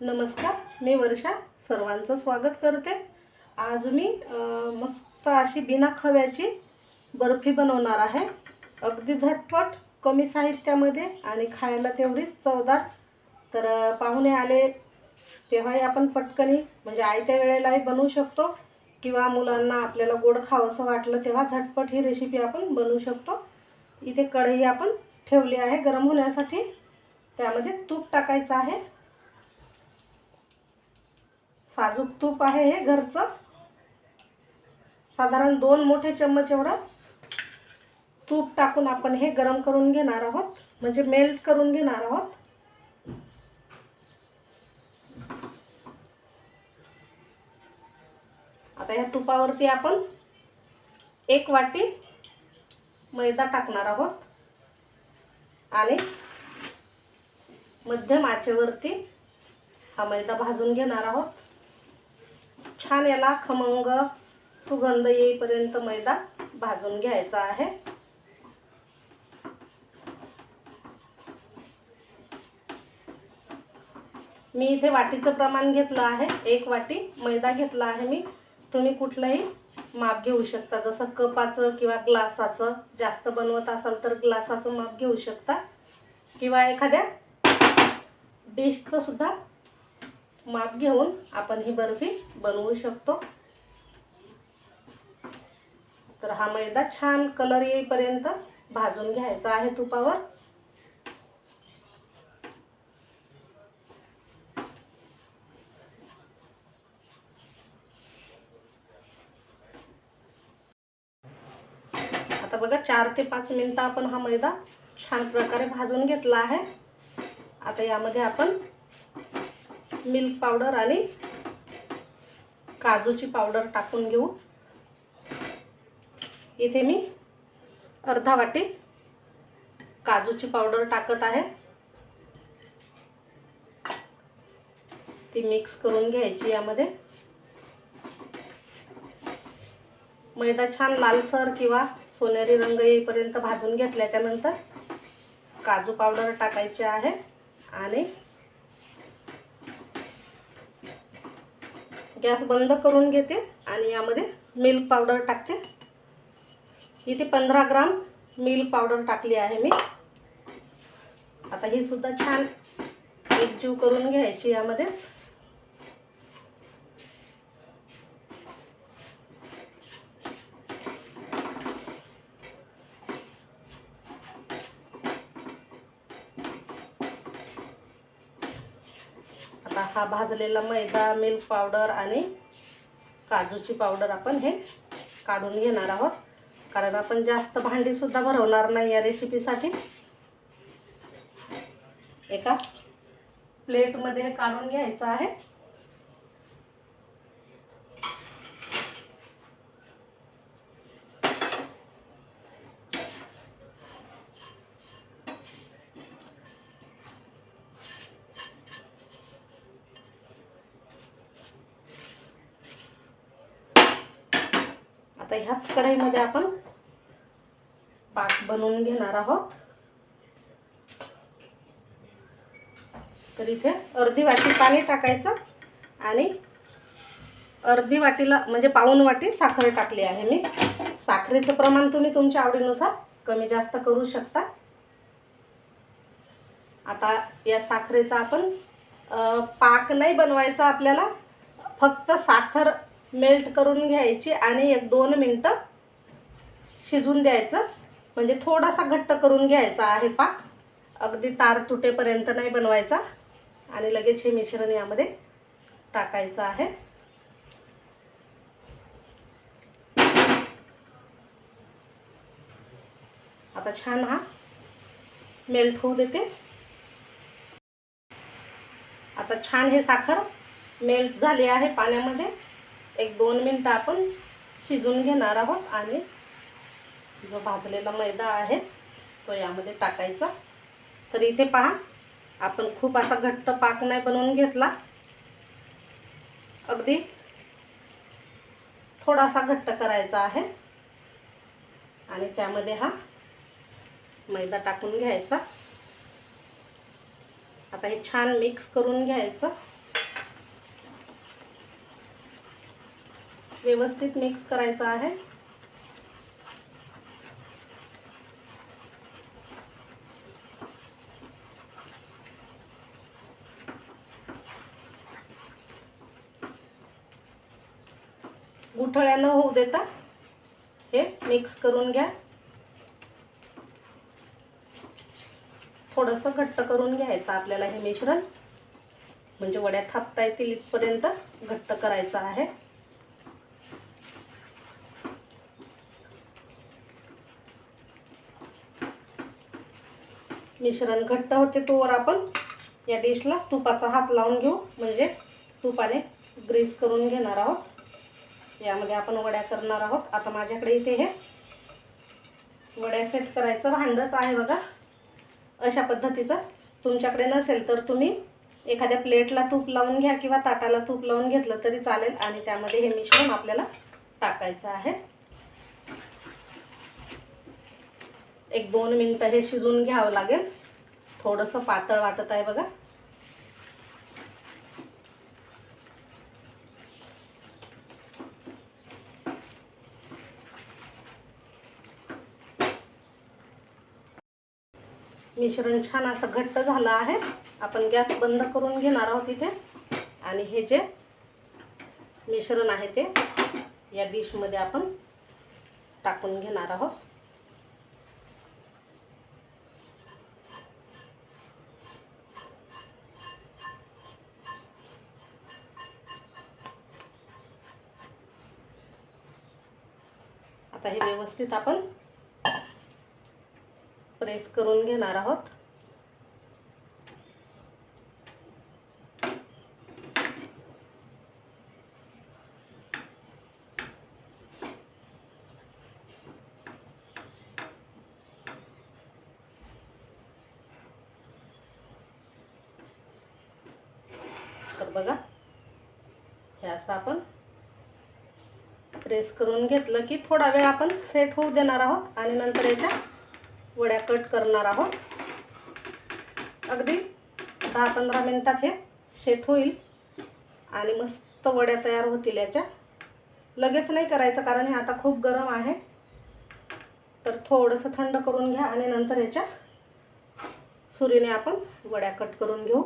नमस्कार मी वर्षा. सर्वांचं स्वागत करते. आज मी मस्त अशी बिना खव्याची बर्फी बनवणार आहे. अगदी झटपट कमी साहित्यामध्ये आणि खायला तेवढीच चवदार. तर पाहुणे आले तेव्हाही आपण पटकनी म्हणजे आयत्या वेळेलाही बनवू शकतो किंवा मुलांना आपल्याला गोड खावंसं वाटलं तेव्हा झटपट ही रेसिपी आपण बनवू शकतो. इथे कढई आपण ठेवली आहे गरम होण्यासाठी. त्यामध्ये तूप टाकायचं आहे. साजूक तूप आहे हे घरचं. साधारण दोन मोठे चम्मच एवढं तूप टाकून आपण हे गरम करून घेणार आहोत. म्हणजे मेल्ट करून घेणार आहोत. आता ह्या तुपावरती आपण एक वाटी मैदा टाकणार आहोत. आणि मध्यम आचेवरती हा मैदा भाजून घेणार आहोत. छान याला खमंग सुगंध येईपर्यंत मैदा भाजून घ्यायचा आहे. मी इथे वाटीचं प्रमाण घेतलं आहे. एक वाटी मैदा घेतला आहे मी. तुम्ही कुठलंही माप घेऊ शकता. जसं कपाचं किंवा ग्लासाचं जास्त बनवत असाल तर ग्लासाचं माप घेऊ शकता. किंवा एखाद्या डिशचं सुद्धा माप घेऊन आपण ही बर्फी बनवू शकतो. तर हा मैदा छान कलर येईपर्यंत भाजून घ्यायचा आहे तुपावर. आता बघा चार ते पाच मिनटं आपण हा मैदा छान प्रकारे भाजून घेतला आहे. आता यामध्ये आपण मिल्क पावडर आणि काजूची पावडर टाकून घेऊ. इथे मी अर्धा वाटी काजूची पावडर टाकत आहे. ती मिक्स करून घ्यायची यामध्ये. मैदा छान लालसर किंवा सोनेरी रंग येईपर्यंत भाजून घेतल्याच्यानंतर काजू पावडर टाकायची आहे आणि गॅस बंद करून घेते आणि यामध्ये मिल्क पावडर टाकते. इथे पंधरा ग्राम मिल्क पावडर टाकली आहे मी. आता ही सुद्धा छान एकजीव करून घ्यायची यामध्येच. आता हा भाजलेला मैदा मिल्क पावडर आणि काजूची पावडर आपण हे काढून घेणार आहोत. कारण आपण जास्त भांडीसुद्धा भरवणार नाही या रेसिपीसाठी एका प्लेटमध्ये काढून घ्यायचं आहे. आता ह्याच कढईमध्ये आपण पाक बनवून घेणार आहोत. तर इथे अर्धी वाटी पाणी टाकायचं आणि अर्धी वाटीला म्हणजे पाऊन वाटी साखर टाकली आहे मी. साखरेचं प्रमाण तुम्ही तुमच्या आवडीनुसार कमी जास्त करू शकता. आता या साखरेचा आपण पाक नाही बनवायचा आपल्याला फक्त साखर मेल्ट करून घ्यायची आणि एक दोन मिनटं शिजून द्यायचं. म्हणजे थोडासा घट्ट करून घ्यायचा आहे पाक. अगदी तार तुटेपर्यंत नाही बनवायचा. आणि लगेच हे मिश्रण यामध्ये टाकायचं आहे. आता छान हा मेल्ट होऊ देते. आता छान हे साखर मेल्ट झाली आहे पाण्यामध्ये. एक दोन मिनटं आपण शिजून घेणार आहोत आणि जो भाजलेला मैदा आहे तो यामध्ये टाकायचा. तर इथे पहा आपण खूप असा घट्ट पाक नाही बनवून घेतला. अगदी थोडासा घट्ट करायचा आहे. आणि त्यामध्ये हा मैदा टाकून घ्यायचा. आता हे छान मिक्स करून घ्यायचं. व्यवस्थित मिक्स करायचं आहे. गुठळ्या न होऊ देता हे मिक्स करून घ्या. थोडंसं घट्ट करून घ्यायचं आपल्याला हे मिश्रण. म्हणजे वड्या थापता येतील इथपर्यंत घट्ट करायचं आहे. मिश्रण घट्ट होते तोवर आपण या डिशला तुपाचा हात लावून घेऊ. म्हणजे तुपाने ग्रीस करून घेणार आहोत. यामध्ये आपण वड्या करणार आहोत. आता माझ्याकडे इथे हे वड्या सेट करायचं भांडंच आहे बघा. अशा पद्धतीचं तुमच्याकडे नसेल तर तुम्ही एखाद्या प्लेटला तूप लावून घ्या किंवा ताटाला तूप लावून घेतलं तरी चालेल. आणि त्यामध्ये हे मिश्रण आपल्याला टाकायचं आहे. एक दोन मिनटं हे शिजवून घ्यावं लागेल. थोडंसं पातळ वाटत आहे बघा. मिश्रण छान असं घट्ट झालं आहे. आपण गॅस बंद करून घेणार आहोत इथे. आणि हे जे मिश्रण आहे ते या डिशमध्ये आपण टाकून घेणार आहोत. आता हे व्यवस्थित आपण प्रेस करून घेणार आहोत. तर बघा हे असं आपण प्रेस करून घेतलं की थोडा वेळ आपण सेट होऊ देणार आहोत आणि नंतर याच्या वड्या कट करणार आहोत. अगदी दहा पंधरा मिनटात हे सेट होईल आणि मस्त वड्या तयार होतील याच्या. लगेच नाही करायचं कारण हे आता खूप गरम आहे. तर थोडंसं थंड करून घ्या आणि नंतर याच्या सुरीने आपण वड्या कट करून घेऊ.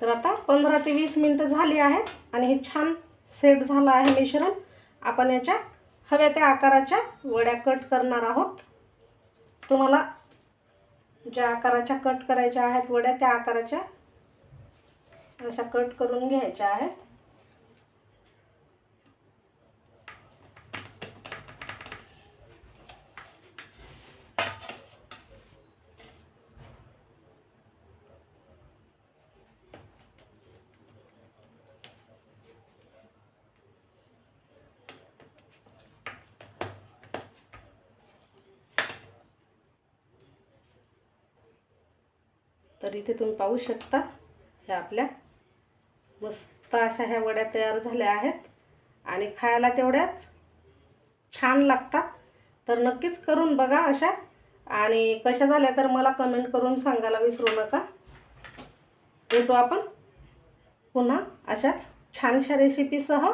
तर आता पंधरा ते वीस मिनटं झाली आहेत आणि हे छान सेट झालं आहे मिश्रण. आपण याच्या हव्या त्या आकाराच्या वड्या कट करणार आहोत. तुम्हाला ज्या आकाराच्या कट करायच्या आहेत वड्या त्या आकाराच्या अशा कट करून घ्यायच्या आहेत. तर इथे तुम्ही पाहू शकता ह्या आपल्या मस्त अशा ह्या वड्या तयार झाल्या आहेत. आणि खायला तेवढ्याच छान लागतात. तर नक्कीच करून बघा अशा. आणि कशा झाल्या तर मला कमेंट करून सांगायला विसरू नका. भेटू आपण पुन्हा अशाच छानशा रेसिपीसह